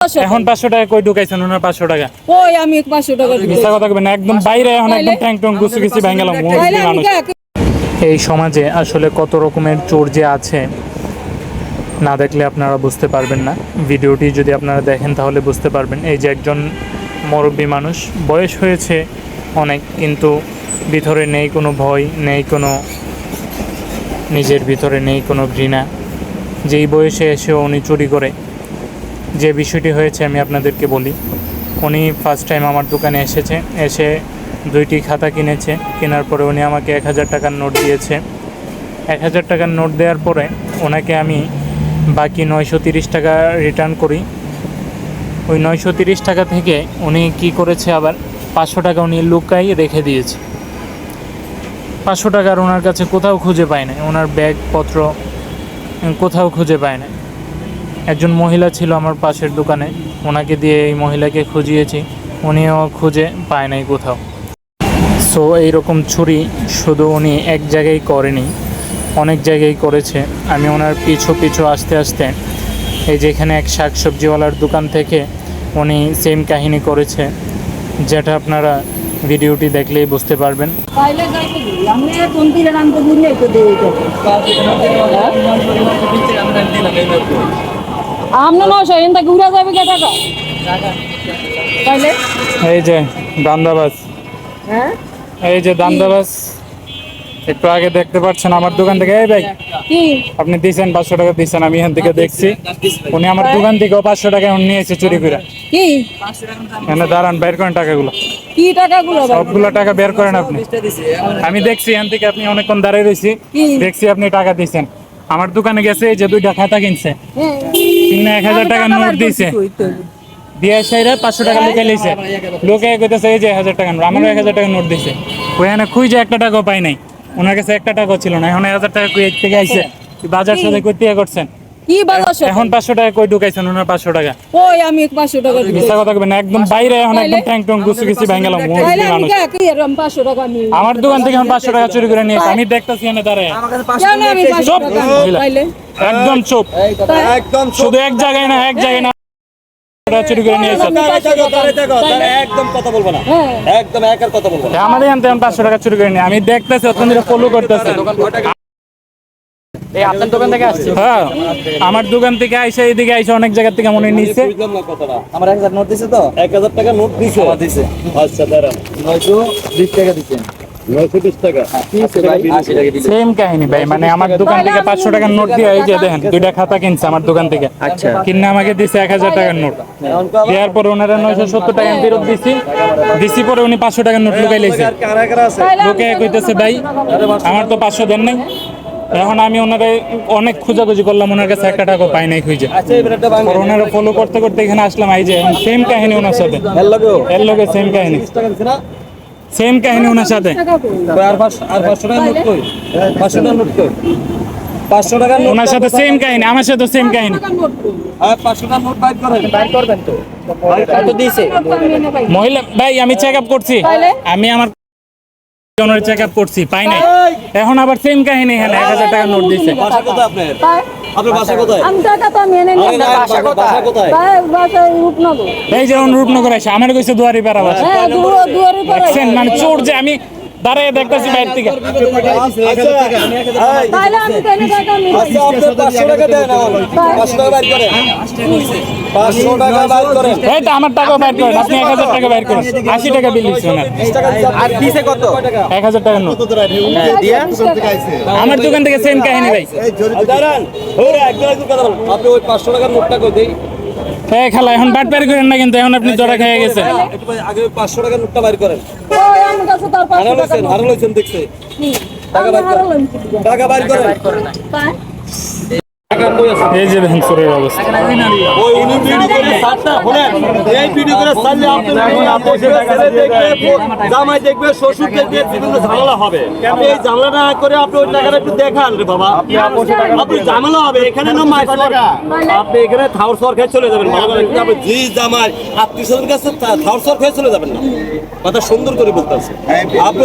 এখন পাঁচশো টাকা কই ঢুকাইছেন? ওনার পাঁচশো টাকা। ওই আমি পাঁচশো টাকা। মিথ্যা কথা কবেন একদম বাইরে এখন একদম ট্যাং ট্যাং গুছু গুছি ভেঙে গেলাম তাইলে আমি মানুষ এই সমাজে আসলে কত রকমের চোর যে আছে না দেখলে আপনারা বুঝতে পারবেন না। ভিডিওটি যদি আপনারা দেখেন তাহলে বুঝতে পারবেন। এই যে একজন মুরব্বী মানুষ বয়স হয়েছে অনেক কিন্তু ভিতরে নেই কোনো ভয় নেই কোনো নিজের ভিতরে নেই কোনো ঘৃণা। যেই বয়সে এসে উনি চুরি করে যে বিষয়টি হয়েছে আমি আপনাদেরকে বলি। উনি ফার্স্ট টাইম আমার দোকানে এসেছে, এসে দুইটি খাতা কিনেছে। কেনার পরে উনি আমাকে এক হাজার টাকার নোট দিয়েছে। এক হাজার টাকার নোট দেওয়ার পরে ওনাকে আমি বাকি নয়শো তিরিশ টাকা রিটার্ন করি। ওই নয়শো তিরিশ টাকা থেকে উনি কি করেছে আবার পাঁচশো টাকা উনি লুকাই রেখে দিয়েছে। পাঁচশো টাকার ওনার কাছে কোথাও খুঁজে পায় না ওনার ব্যাগপত্র কোথাও খুঁজে পায় না একজন মহিলা ছিল আমার পাশের দোকানে। ওনাকে দিয়ে এই মহিলাকে খুঁজিয়েছি। উনিও খুঁজে পায় নাই কোথাও। সো এইরকম ছুরি শুধু উনি এক জায়গায় করেনি অনেক জায়গায় করেছে। আমি ওনার পিছু পিছু আসতে আসতে এই যেখানে এক শাক সবজিওয়ালার দোকান থেকে উনি সেম কাহিনী করেছে যেটা আপনারা ভিডিওটি দেখলেই বুঝতে পারবেন। তাইলে যাইতে দিই। আমি কোন দিনের আনতে দিলে তো দিয়ে দেবো। আমরা নশো এখান থেকে উড়া যাবে কে টাকা তাইলে? এই যে দান্দাবাজ। হ্যাঁ? এই যে দান্দাবাজ। একটু আগে দেখতে পাচ্ছেন আমার দোকান থেকে। এই ভাই কি? আপনি দিয়েছেন পাঁচশো টাকা দিয়েছেন আমি এখান থেকে দেখছি। উনি আমার দোকান থেকেও পাঁচশো টাকা উনি নিয়েছে চুরি করে। কি? এখানে দাঁড়ান বের করেন টাকাগুলো। কি টাকাগুলো? সবগুলো টাকা বের করেন আপনি। আমি দেখছি এখান থেকে আপনি অনেকক্ষণ দাঁড়িয়ে রয়েছি। দেখছি আপনি টাকা দিয়েছেন আমার দোকানে গেছে এই যে দুইটা খাতা কিনছে। হ্যাঁ। কিনে এক হাজার টাকা নোট দিয়েছে দিয়ে সাইরা পাঁচশো টাকা লুকে লিছে লোকে কইতেছে এই যে এক হাজার টাকা নোট। আমারও এক হাজার টাকা নোট খুঁজে একটা টাকাও পাই নাই। ওনার কাছে একটা টাকাও ছিল না। এখন এক হাজার টাকা থেকে আইছে। বাজার সাথে করতে থেকে করছেন। কি বাজার এখন পাঁচশো টাকা কই ঢুকাইছেন? ওনার পাঁচশো টাকা। ওই আমি টাকা মিথ্যা কথা একদম বাইরে এখন একদম ট্যাং ট্যাং গুছু ভেঙে গেলাম টাকা আমার দোকান থেকে এখন পাঁচশো টাকা চুরি করে নিয়েছে। আমি দেখতেছি এনে দাঁড়ায় কেন আমি পাঁচশো চুপ। টাকা নিই? একদম চুপ। একদম শুধু এক জায়গায় না এক জায়গায় না। চুরি করে নিয়েছে একদম কথা বলব না। হ্যাঁ। একদম একার কথা বলব আমাদের এখান থেকে পাঁচশো টাকা চুরি করে নিয়ে। আমি দেখতেছি আপনাদের ফলো করতেছি। আপনার দোকান থেকে আসছে? হ্যাঁ। আমার দোকান থেকে আইসা এইদিকে আইসা অনেক জায়গা থেকে মনে নিচ্ছে বুঝলাম আমার এক হাজার নোট দিছে তো? এক হাজার টাকা নোট দিছে? দিছে। আচ্ছা দাঁড়ান। নয়শো বিশ টাকা দিচ্ছেন নয়শো বিশ টাকা। কি হচ্ছে ভাই আশি টাকা দিলে। সেম কাহিনী ভাই মানে আমার দোকান থেকে পাঁচশো টাকার নোট দিয়ে এই যে দেখেন দুইটা খাতা কিনছে আমার দোকান থেকে। আচ্ছা। কিনে আমাকে দিছে এক হাজার টাকার নোট। দেওয়ার পরে ওনারা নয়শো সত্তর টাকা ফেরত দিছি। দিছি পরে উনি পাঁচশো টাকার নোট লুকাই লেছে কারা কারা আছে লোকে কইতেছে ভাই আমার তো পাঁচশো দেন নাই। এখন আমি ওনারে অনেক খোঁজাখুঁজি করলাম ওনার কাছে একটা টাকা পাই নাই খুঁজে। আচ্ছা ওনারা ফলো করতে করতে এখানে আসলাম এই যে সেম কাহিনী ওনার সাথে। এর লগে সেম কাহিনী। সেম কাহিনী ওনার সাথে। আর পাঁচশো টাকা নোট কই? পাঁচশো টাকা নোট কই? পাঁচশো টাকা ওনার সাথে সেম কাহিনী আমার সাথে সেম কাহিনী? আর পাঁচশো টাকা নোট বাইর করেন। বাইর করবেন তো। কত দিয়েছে। মহিলা ভাই আমি চেক আপ করছি আমি আমার চেক আপ করছি পাই নাই। এখন আবার সেম কাহিনী এখানে এক হাজার টাকা নোট দিচ্ছে বাসা কোথায় আপনার? আপনার বাসা কোথায়? আমি টাকা তো আমি এনে নিই বাসা বাসা কোথায়? তাই রূপনগর। এই যেমন এখন রূপনগর আছে আমার কইছে দুয়ারি পাড়া বাসা। হ্যাঁ দুয়ার দুয়ারে মানে চোর যে আমি দাঁড়ায় দেখতেছি বাইরে থেকে। আচ্ছা টাকা নিই। আচ্ছা টাকা দেন আমার টাকা বাইর করেন। টাকা টাকা আপনি এক হাজার টাকা বাইর করেন। আশি টাকা বিল টাকা আর কত? এক হাজার নোট। আমার দোকান থেকে সেম কাহিনী ভাই। ওই আপনি পাঁচশো টাকার নোটটা কই দেই? এই খালা এখন বাট পার করেন না কিন্তু এখন আপনি জড়া খেয়ে গেছেন। আগে পাঁচশো টাকার নোটটা বাইর করেন। কাছে তার পাঁচশো টাকা লইছেন দেখছে টাকা বাইর করেন। টাকা বাইর আছে এই যে দেখেন অবস্থা। ওই উনি ভিডিও করে সাতটা শুনেন এই ভিডিও করে সারলে আপনি আপনি ছেলে দেখবে জামাই দেখবে শ্বশুর দেখবে বিভিন্ন ঝামেলা হবে। এই ঝামেলা না করে আপনি ওই টাকাটা একটু দেখান রে বাবা। আপনি ঝামেলা হবে এখানে না মাইক আপনি এখানে থাউর সর খেয়ে চলে যাবেন ভালো করে আপনি জি জামাই আত্মীয় স্বজনের কাছে থাউর সর খেয়ে চলে যাবেন না। কথা সুন্দর করে বলতেছে। আপনি